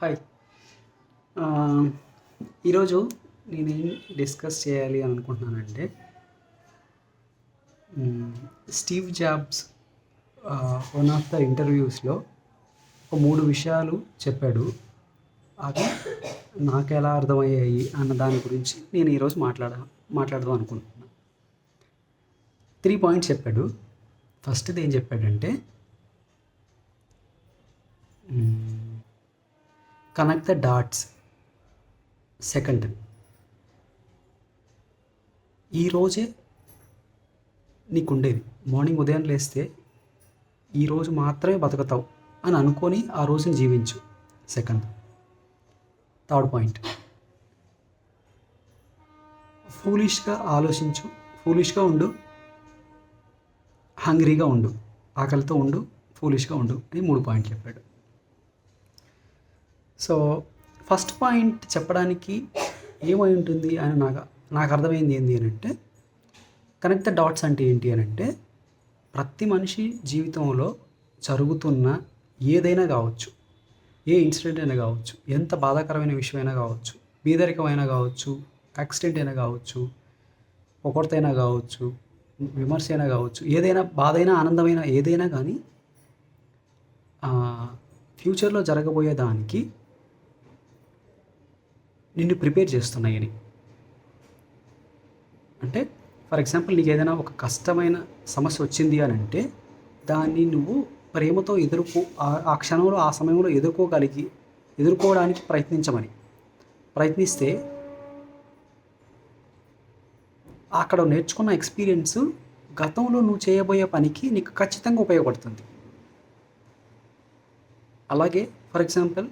Hi um, ఈరోజు నేనేం discuss చేయాలి అని అనుకుంటున్నానంటే Steve Jobs one of the ఇంటర్వ్యూస్లో ఒక మూడు విషయాలు చెప్పాడు. అవి నాకు ఎలా అర్థమయ్యాయి అన్న దాని గురించి నేను ఈరోజు మాట్లాడ మాట్లాడదాం అనుకుంటున్నాను త్రీ పాయింట్స్ చెప్పాడు. ఫస్ట్ది ఏం చెప్పాడంటే కనెక్ట్ ద డాట్స్ సెకండ్ ఈరోజే నీకు ఉండేది మార్నింగ్ ఉదయం లేస్తే ఈరోజు మాత్రమే బతుకుతావు అని అనుకొని ఆ రోజుని జీవించు. సెకండ్ థర్డ్ పాయింట్ ఫూలిష్గా ఆలోచించు. ఫూలిష్గా ఉండు. హంగ్రీగా ఉండు. ఆకలితో ఉండు. ఫూలిష్గా ఉండు. అని మూడు పాయింట్లు చెప్పాడు. సో ఫస్ట్ పాయింట్ చెప్పడానికి ఏమై ఉంటుంది అని నాకు నాకు అర్థమైంది ఏంటి అని అంటే కనెక్ట్ ద డాట్స్ అంటే ఏంటి అని అంటే ప్రతి మనిషి జీవితంలో జరుగుతున్న ఏదైనా కావచ్చు ఏ ఇన్సిడెంట్ అయినా కావచ్చు ఎంత బాధాకరమైన విషయమైనా కావచ్చు బీదరికమైనా కావచ్చు యాక్సిడెంట్ అయినా కావచ్చు ఒకరితైనా కావచ్చు విమర్శ అయినా కావచ్చు ఏదైనా బాధైనా ఆనందమైన ఏదైనా కానీ ఫ్యూచర్లో జరగబోయే దానికి నిన్ను ప్రిపేర్ చేస్తున్నాయని. అంటే ఫర్ ఎగ్జాంపుల్ నీకు ఏదైనా ఒక కష్టమైన సమస్య వచ్చింది అని అంటే దాన్ని నువ్వు ప్రేమతో ఎదుర్కో ఆ- ఆ క్షణంలో ఆ సమయంలో ఎదుర్కోగలిగి ఎదుర్కోవడానికి ప్రయత్నించమని. ప్రయత్నిస్తే అక్కడ నేర్చుకున్న ఎక్స్పీరియన్స్ గతంలో నువ్వు చేయబోయే పనికి నీకు ఖచ్చితంగా ఉపయోగపడుతుంది. అలాగే ఫర్ ఎగ్జాంపుల్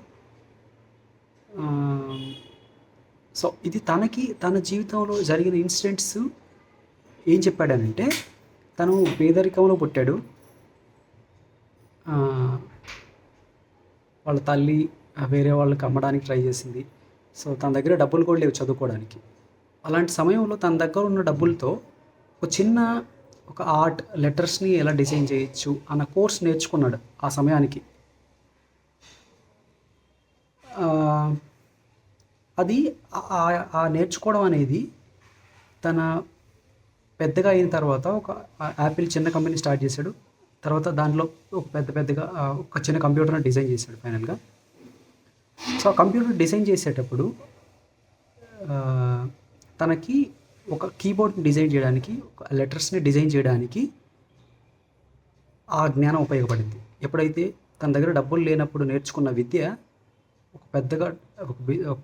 సో ఇది తనకి తన జీవితంలో జరిగిన ఇన్సిడెంట్స్ ఏం చెప్పాడనంటే తను పేదరికంలో పుట్టాడు. వాళ్ళ తల్లి వేరే వాళ్ళకి అమ్మడానికి ట్రై చేసింది. సో తన దగ్గర డబ్బులు కూడా లేవు చదువుకోవడానికి. అలాంటి సమయంలో తన దగ్గర ఉన్న డబ్బులతో ఒక చిన్న ఒక ఆర్ట్ లెటర్స్ని ఎలా డిజైన్ చేయొచ్చు అన్న కోర్స్ నేర్చుకున్నాడు ఆ సమయానికి. అది ఆ- నేర్చుకోవడం అనేది తన పెద్దగా అయిన తర్వాత ఒక యాపిల్ చిన్న కంపెనీ స్టార్ట్ చేశాడు. తర్వాత దాంట్లో ఒక పెద్ద పెద్దగా ఒక చిన్న కంప్యూటర్ని డిజైన్ చేశాడు ఫైనల్గా సో ఆ కంప్యూటర్ డిజైన్ చేసేటప్పుడు తనకి ఒక కీబోర్డ్ని డిజైన్ చేయడానికి ఒక లెటర్స్ని డిజైన్ చేయడానికి ఆ జ్ఞానం ఉపయోగపడింది. ఎప్పుడైతే తన దగ్గర డబ్బులు లేనప్పుడు నేర్చుకున్న విద్య ఒక పెద్దగా ఒక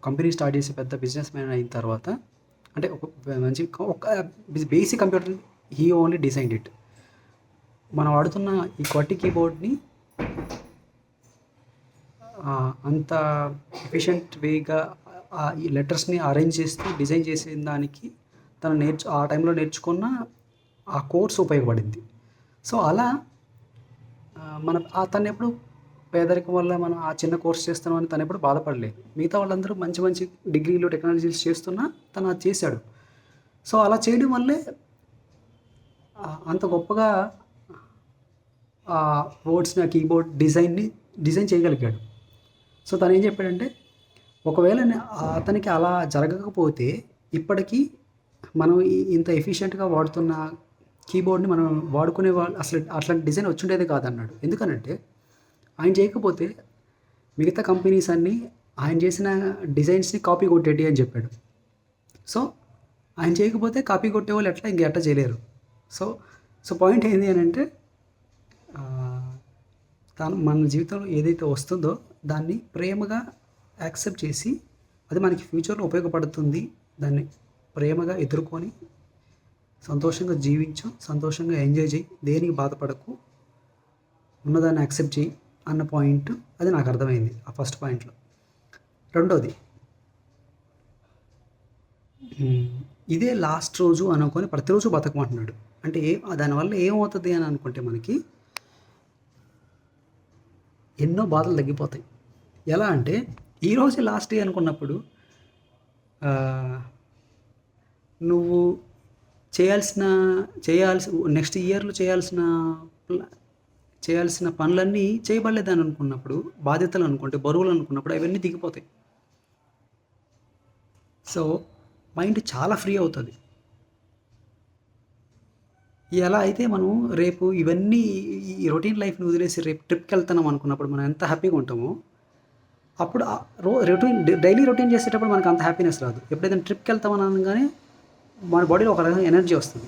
కంపెనీ స్టార్ట్ చేసి పెద్ద బిజినెస్ మ్యాన్ అయిన తర్వాత అంటే ఒక మంచి ఒక basic computer he only design it. మనం వాడుతున్న ఈ కొట్టి కీబోర్డ్ని అంత ఎఫిషియంట్ వేగా ఈ లెటర్స్ని అరేంజ్ చేస్తూ డిజైన్ చేసే దానికి తను నేర్చు ఆ టైంలో నేర్చుకున్న ఆ కోర్స్ ఉపయోగపడింది. సో అలా మన తను ఎప్పుడు పేదరికం వల్ల మనం ఆ చిన్న కోర్స్ చేస్తున్నామని తను ఎప్పుడు బాధపడలేదు. మిగతా వాళ్ళందరూ మంచి మంచి డిగ్రీలు టెక్నాలజీస్ చేస్తున్నా తను అది చేశాడు. సో అలా చేయడం వల్లే అంత గొప్పగా ఆ వర్డ్స్ని ఆ కీబోర్డ్ డిజైన్ని డిజైన్ చేయగలిగాడు. సో తను ఏం చెప్పాడంటే ఒకవేళ అతనికి అలా జరగకపోతే ఇప్పటికీ మనం ఇంత ఎఫిషియెంట్గా వాడుతున్న కీబోర్డ్ని మనం వాడుకునే వాళ్ళు అసలు అట్లాంటి డిజైన్ వచ్చుండేది కాదన్నాడు. ఎందుకనంటే ఆయన చేయకపోతే మిగతా కంపెనీస్ అన్నీ ఆయన చేసిన డిజైన్స్ని కాపీ కొట్టేటి అని చెప్పాడు. సో ఆయన చేయకపోతే కాపీ కొట్టే వాళ్ళు ఎట్లా ఇంక ఎట్లా చేయలేరు. సో సో పాయింట్ ఏంటి అని అంటే తను మన జీవితంలో ఏదైతే వస్తుందో దాన్ని ప్రేమగా యాక్సెప్ట్ చేసి అది మనకి ఫ్యూచర్లో ఉపయోగపడుతుంది. దాన్ని ప్రేమగా ఎదుర్కొని సంతోషంగా జీవించు సంతోషంగా ఎంజాయ్ చేయి దేనికి బాధపడకు ఉన్నదాన్ని యాక్సెప్ట్ చేయి. అన్న పాయింట్ అది నాకు అర్థమైంది ఆ ఫస్ట్ పాయింట్లో. రెండోది ఇదే లాస్ట్ రోజు అనుకొని ప్రతిరోజు బతకమంటున్నాడు. అంటే ఏ దానివల్ల ఏమవుతుంది అని అనుకుంటే మనకి ఎన్నో బాధలు తగ్గిపోతాయి. ఎలా అంటే ఈరోజే లాస్ట్ డే అనుకున్నప్పుడు నువ్వు చేయాల్సిన చేయాల్సి నెక్స్ట్ ఇయర్లో చేయాల్సిన చేయాల్సిన పనులన్నీ చేయబడలేదని అనుకున్నప్పుడు బాధ్యతలు అనుకుంటే బరువులు అనుకున్నప్పుడు అవన్నీ దిగిపోతాయి. సో మైండ్ చాలా ఫ్రీ అవుతుంది. ఎలా అయితే మనం రేపు ఇవన్నీ ఈ రొటీన్ లైఫ్ని వదిలేసి రేపు ట్రిప్కి వెళ్తున్నాం అనుకున్నప్పుడు మనం ఎంత హ్యాపీగా ఉంటామో అప్పుడు రో రొటీన్ డైలీ రొటీన్ చేసేటప్పుడు మనకు అంత హ్యాపీనెస్ రాదు. ఎప్పుడైతే ట్రిప్కి వెళ్తామని అనగానే మన బాడీలో ఒక రకమైన ఎనర్జీ వస్తుంది.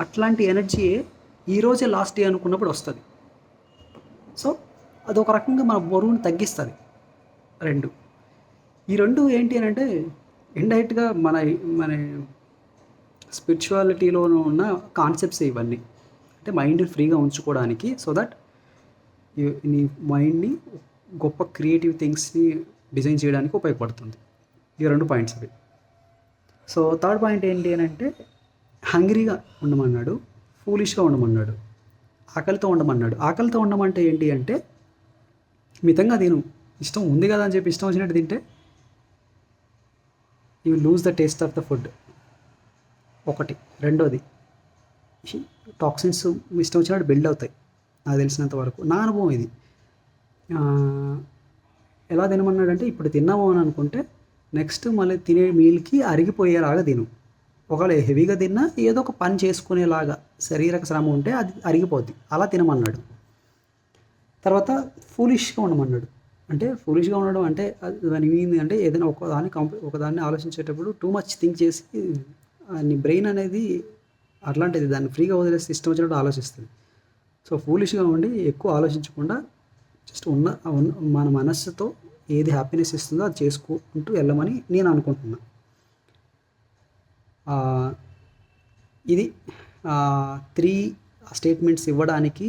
అట్లాంటి ఎనర్జీ ఈరోజే లాస్ట్ డే అనుకున్నప్పుడు వస్తుంది. సో అది ఒక రకంగా మన బరువుని తగ్గిస్తుంది. రెండు. ఈ రెండు ఏంటి అని అంటే ఇండైరెక్ట్గా మన మన స్పిరిచువాలిటీలో ఉన్న కాన్సెప్ట్స్ ఇవన్నీ. అంటే మైండ్ ఫ్రీగా ఉంచుకోవడానికి సో దట్ నీ మైండ్ని గొప్ప క్రియేటివ్ థింగ్స్ని డిజైన్ చేయడానికి ఉపయోగపడుతుంది. ఈ రెండు పాయింట్స్ అవి. సో థర్డ్ పాయింట్ ఏంటి అని అంటే హంగ్రీగా ఉండమన్నాడు ఫూలిష్గా ఉండమన్నాడు. ఆకలితో ఉండమన్నాడు. ఆకలితో ఉండమంటే ఏంటి అంటే మితంగా తిను. ఇష్టం ఉంది కదా అని చెప్పి ఇష్టం వచ్చినట్టు తింటే you lose the taste of the food ఒకటి. రెండోది టాక్సిన్స్ ఇష్టం వచ్చినట్టు బిల్డ్ అవుతాయి. నాకు తెలిసినంత వరకు. నా అనుభవం ఇది. ఎలా తినమన్నాడంటే ఇప్పుడు తిన్నాము అని అనుకుంటే నెక్స్ట్ మళ్ళీ తినే మీల్కి అరిగిపోయేలాగా తిను. ఒకవేళ హెవీగా తిన్నా ఏదో ఒక పని చేసుకునేలాగా శరీరక శ్రమ ఉంటే అది అరిగిపోద్ది. అలా తినమన్నాడు. తర్వాత ఫూలిష్గా ఉండమన్నాడు. అంటే ఫూలిష్గా ఉండడం అంటే దాని మీనింగ్ అంటే ఏదైనా ఒకదాన్ని కంప ఒకదాన్ని ఆలోచించేటప్పుడు టూ మచ్ థింక్ చేసి నీ బ్రెయిన్ అనేది అట్లాంటిది దాన్ని ఫ్రీగా వదిలేసి ఇష్టం వచ్చినట్టు ఆలోచిస్తుంది. సో ఫూలిష్గా ఉండి ఎక్కువ ఆలోచించకుండా జస్ట్ ఉన్న మన మనస్సుతో ఏది హ్యాపీనెస్ ఇస్తుందో అది చేసుకుంటూ వెళ్ళమని నేను అనుకుంటున్నాను ఇది త్రీ స్టేట్మెంట్స్ ఇవ్వడానికి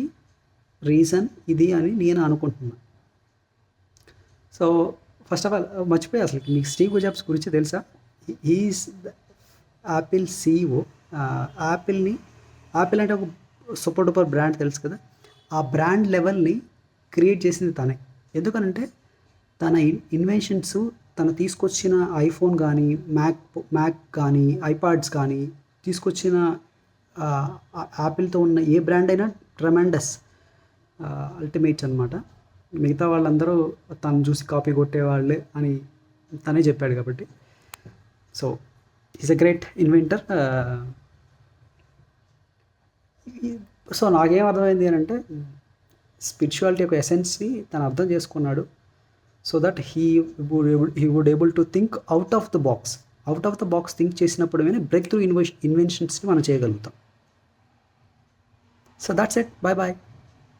రీజన్ ఇది అని నేను అనుకుంటున్నాను సో ఫస్ట్ ఆఫ్ ఆల్ మర్చిపోయి అసలు మీకు స్టీవ్ జాబ్స్ గురించి తెలుసా? ఈజ్ యాపిల్ సీఈఓ యాపిల్ని యాపిల్ అంటే ఒక సూపర్ డూపర్ బ్రాండ్ తెలుసు కదా? ఆ బ్రాండ్ లెవెల్ని క్రియేట్ చేసింది తనే. ఎందుకనంటే తన ఇన్వెన్షన్స్ తను తీసుకొచ్చిన ఐఫోన్ కానీ మ్యాక్ మ్యాక్ కానీ ఐపాడ్స్ కానీ తీసుకొచ్చిన యాపిల్తో ఉన్న ఏ బ్రాండ్ అయినా ట్రమాండస్ అల్టిమేట్స్ అనమాట మిగతా వాళ్ళందరూ తను చూసి కాపీ కొట్టేవాళ్ళే అని తనే చెప్పాడు కాబట్టి. So is a great inventor so నాకేం అర్థమైంది అని అంటే స్పిరిచువాలిటీ యొక్క ఎసెన్స్ని తను అర్థం చేసుకున్నాడు. So that he would he would able to think out of the box out of the box think చేసినప్పుడు బ్రేక్ త్రూ ఇన్వె ఇన్వెన్షన్స్ని మనం చేయగలుగుతాం. So that's it bye bye